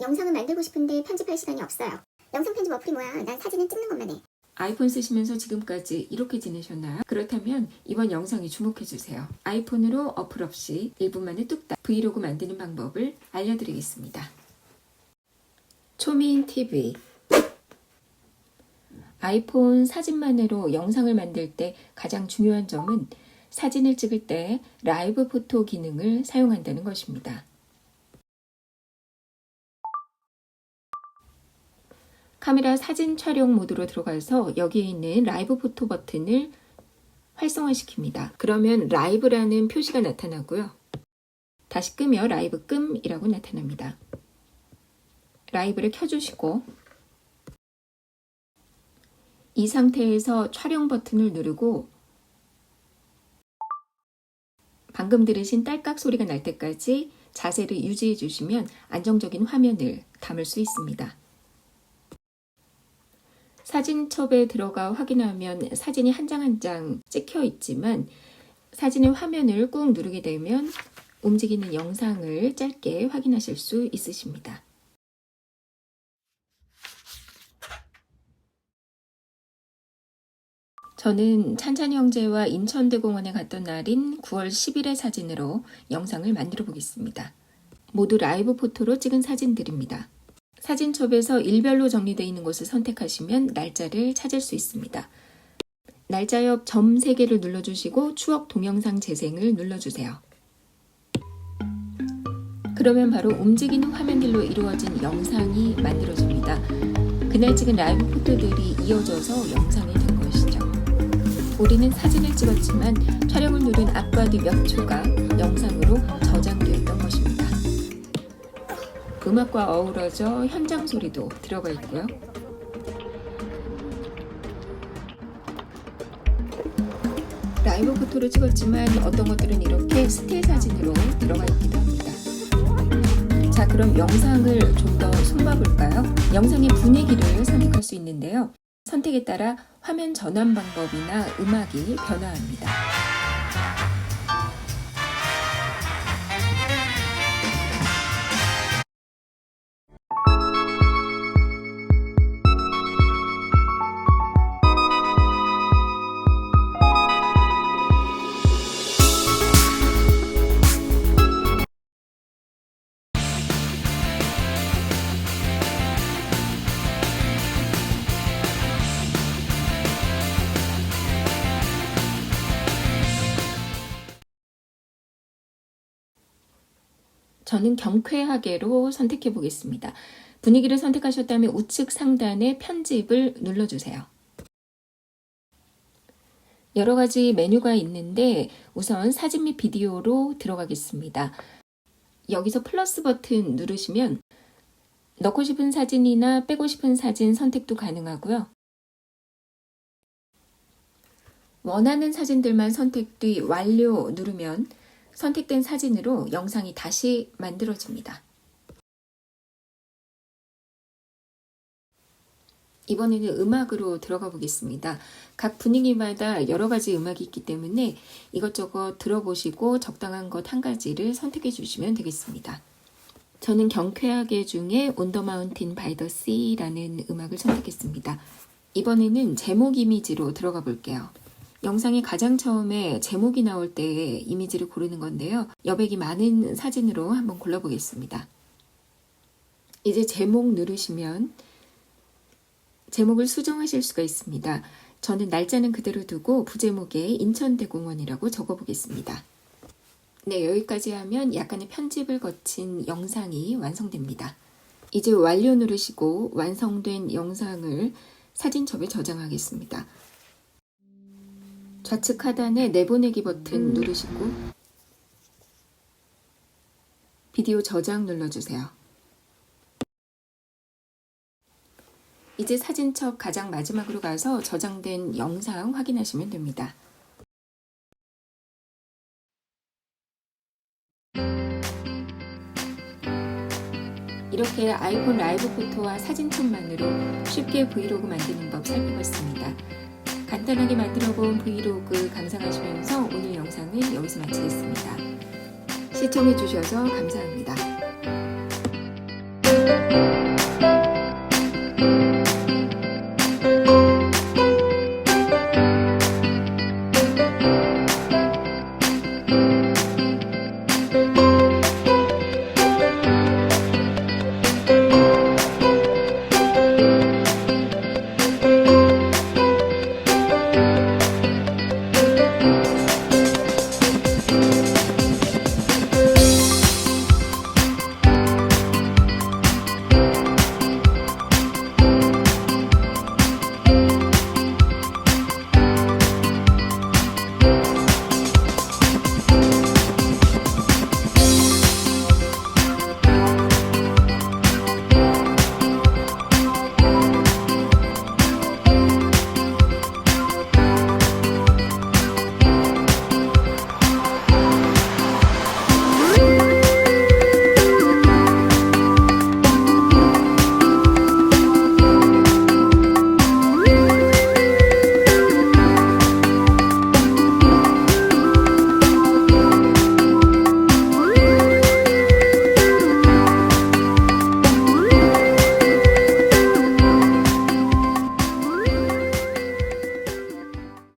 영상은 만들고 싶은데 편집할 시간이 없어요. 영상 편집 어플이 뭐야? 난 사진은 찍는 것만 해. 아이폰 쓰시면서 지금까지 이렇게 지내셨나요? 그렇다면 이번 영상에 주목해주세요. 아이폰으로 어플 없이 1분 만에 뚝딱 브이로그 만드는 방법을 알려드리겠습니다. 초미인 TV 아이폰 사진만으로 영상을 만들 때 가장 중요한 점은 사진을 찍을 때 라이브 포토 기능을 사용한다는 것입니다. 카메라 사진 촬영 모드로 들어가서 여기에 있는 라이브 포토 버튼을 활성화시킵니다. 그러면 라이브라는 표시가 나타나고요. 다시 끄며 라이브 끔이라고 나타납니다. 라이브를 켜주시고 이 상태에서 촬영 버튼을 누르고 방금 들으신 딸깍 소리가 날 때까지 자세를 유지해 주시면 안정적인 화면을 담을 수 있습니다. 사진첩에 들어가 확인하면 사진이 한 장 한 장 찍혀 있지만 사진의 화면을 꾹 누르게 되면 움직이는 영상을 짧게 확인하실 수 있으십니다. 저는 찬찬 형제와 인천대공원에 갔던 날인 9월 10일의 사진으로 영상을 만들어 보겠습니다. 모두 라이브 포토로 찍은 사진들입니다. 사진첩에서 일별로 정리되어 있는 곳을 선택하시면 날짜를 찾을 수 있습니다. 날짜 옆 점 3개를 눌러주시고 추억 동영상 재생을 눌러주세요. 그러면 바로 움직이는 화면들로 이루어진 영상이 만들어집니다. 그날 찍은 라이브 포토들이 이어져서 영상이 된 것이죠. 우리는 사진을 찍었지만 촬영을 누른 앞과 뒤 몇 초가 영상으로 것입니다. 음악과 어우러져 현장 소리도 들어가 있고요. 라이브 포토를 찍었지만 어떤 것들은 이렇게 스틸 사진으로 들어가 있기도 합니다. 자, 그럼 영상을 좀 더 손봐 볼까요? 영상의 분위기를 선택할 수 있는데요. 선택에 따라 화면 전환 방법이나 음악이 변화합니다. 저는 경쾌하게로 선택해 보겠습니다. 분위기를 선택하셨다면 우측 상단에 편집을 눌러주세요. 여러 가지 메뉴가 있는데 우선 사진 및 비디오로 들어가겠습니다. 여기서 플러스 버튼 누르시면 넣고 싶은 사진이나 빼고 싶은 사진 선택도 가능하고요. 원하는 사진들만 선택 뒤 완료 누르면 선택된 사진으로 영상이 다시 만들어집니다. 이번에는 음악으로 들어가 보겠습니다. 각 분위기마다 여러 가지 음악이 있기 때문에 이것저것 들어보시고 적당한 것 한 가지를 선택해 주시면 되겠습니다. 저는 경쾌하게 중에 the Mountain by the Sea라는 음악을 선택했습니다. 이번에는 제목 이미지로 들어가 볼게요. 영상이 가장 처음에 제목이 나올 때 이미지를 고르는 건데요. 여백이 많은 사진으로 한번 골라보겠습니다. 이제 제목 누르시면 제목을 수정하실 수가 있습니다. 저는 날짜는 그대로 두고 부제목에 인천대공원이라고 적어보겠습니다. 네, 여기까지 하면 약간의 편집을 거친 영상이 완성됩니다. 이제 완료 누르시고 완성된 영상을 사진첩에 저장하겠습니다. 좌측 하단에 내보내기 버튼 누르시고 비디오 저장 눌러주세요. 이제 사진첩 가장 마지막으로 가서 저장된 영상 확인하시면 됩니다. 이렇게 아이폰 라이브 포토와 사진첩만으로 쉽게 브이로그 만드는 법 살펴봤습니다. 간단하게 만들어본 브이로그 감상하시면서 오늘 영상을 여기서 마치겠습니다. 시청해주셔서 감사합니다.